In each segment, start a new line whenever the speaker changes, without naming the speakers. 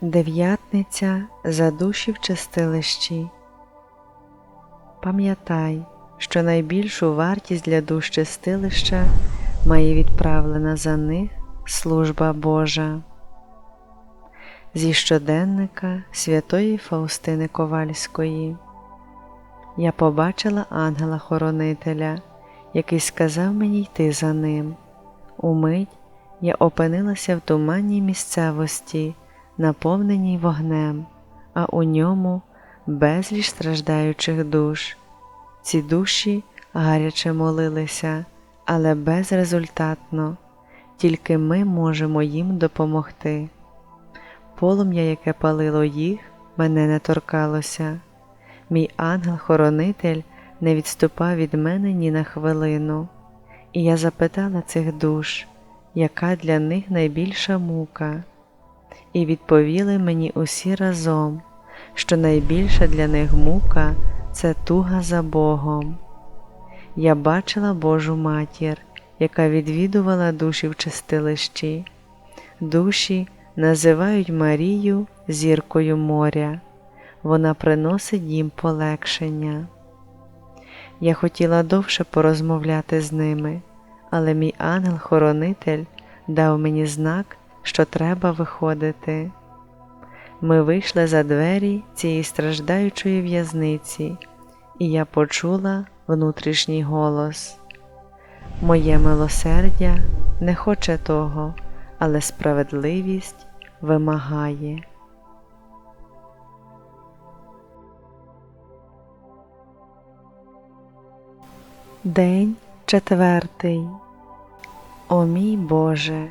Дев'ятниця за душі в чистилищі. Пам'ятай, що найбільшу вартість для душ чистилища має відправлена за них служба Божа. Зі щоденника святої Фаустини Ковальської. Я побачила ангела-хоронителя, який сказав мені йти за ним. Умить я опинилася в туманній місцевості, наповненій вогнем, а у ньому безліч страждаючих душ. Ці душі гаряче молилися, але безрезультатно, тільки ми можемо їм допомогти. Полум'я, яке палило їх, мене не торкалося. Мій ангел-хоронитель не відступав від мене ні на хвилину, і я запитала цих душ, яка для них найбільша мука, і відповіли мені усі разом, що найбільша для них мука це туга за Богом. Я бачила Божу матір, яка відвідувала душі в чистилищі. Душі називають Марію зіркою моря. Вона приносить їм полегшення. Я хотіла довше порозмовляти з ними, але мій ангел-хоронитель дав мені знак, що треба виходити. Ми вийшли за двері цієї страждаючої в'язниці, і я почула внутрішній голос. Моє милосердя не хоче того, але справедливість вимагає. День четвертий. О мій Боже,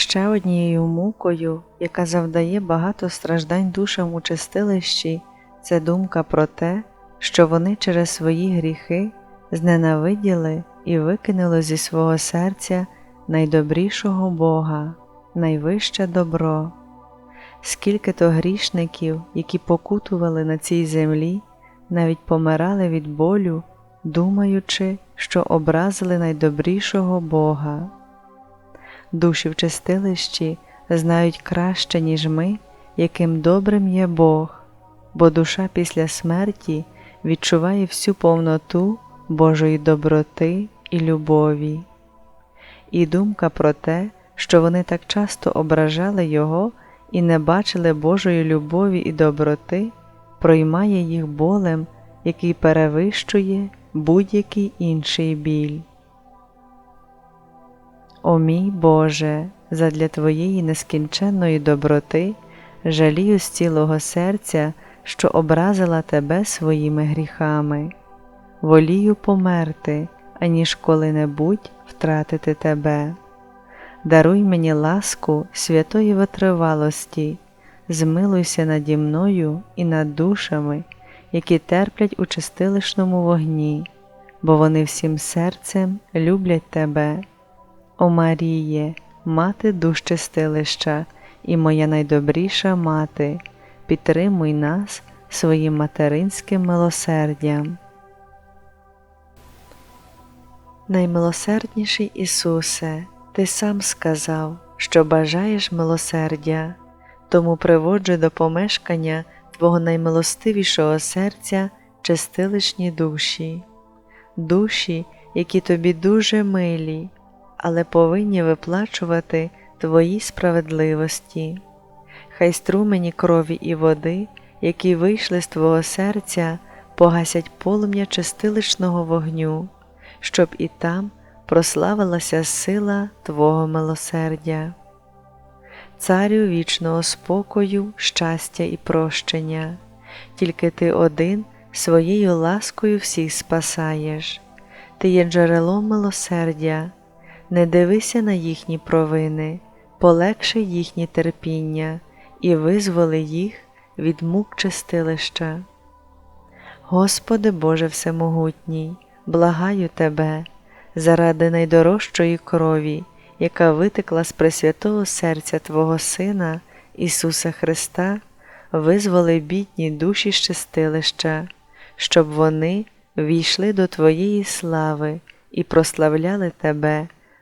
Ще однією мукою, яка завдає багато страждань душам у чистилищі, це думка про те, що вони через свої гріхи зненавиділи і викинули зі свого серця найдобрішого Бога, найвище добро. Скільки то грішників, які покутували на цій землі, навіть помирали від болю, думаючи, що образили найдобрішого Бога. Душі в чистилищі знають краще, ніж ми, яким добрим є Бог, бо душа після смерті відчуває всю повноту Божої доброти і любові. І думка про те, що вони так часто ображали Його і не бачили Божої любові і доброти, проймає їх болем, який перевищує будь-який інший біль. О мій Боже, задля Твоєї нескінченної доброти жалію з цілого серця, що образила Тебе своїми гріхами, волію померти, аніж коли-небудь втратити Тебе. Даруй мені ласку святої витривалості, змилуйся наді мною і над душами, які терплять у чистилищному вогні, бо вони всім серцем люблять Тебе. О Маріє, мати душ чистилища і моя найдобріша мати, підтримуй нас своїм материнським милосердям. Наймилосердніший Ісусе, Ти сам сказав, що бажаєш милосердя, тому приводжу до помешкання Твого наймилостивішого серця чистилищні душі, душі, які тобі дуже милі але повинні виплачувати Твої справедливості. Хай струмені крові і води, які вийшли з Твого серця, погасять полум'я чистилищного вогню, щоб і там прославилася сила Твого милосердя. Царю вічного спокою, щастя і прощення, тільки Ти один своєю ласкою всіх спасаєш, Ти є джерелом милосердя, не дивися на їхні провини, полегши їхні терпіння і визволи їх від мук чистилища. Господи Боже Всемогутній, благаю Тебе, заради найдорожчої крові, яка витекла з пресвятого серця Твого Сина Ісуса Христа, визволи бідні душі з чистилища, щоб вони війшли до Твоєї слави і прославляли Тебе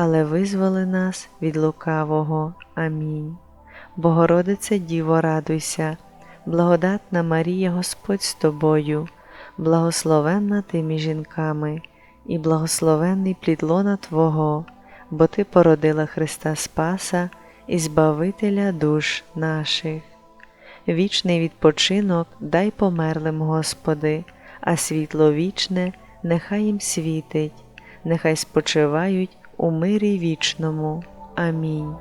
але визволи нас від лукавого. Амінь. Богородице Діво, радуйся, благодатна Марія Господь з тобою, благословенна ти між жінками, і благословенний плід лона Твого, бо Ти породила Христа Спаса і Збавителя душ наших. Вічний відпочинок дай померлим, Господи, а світло вічне нехай їм світить, нехай спочивають у мирі вічному. Амінь.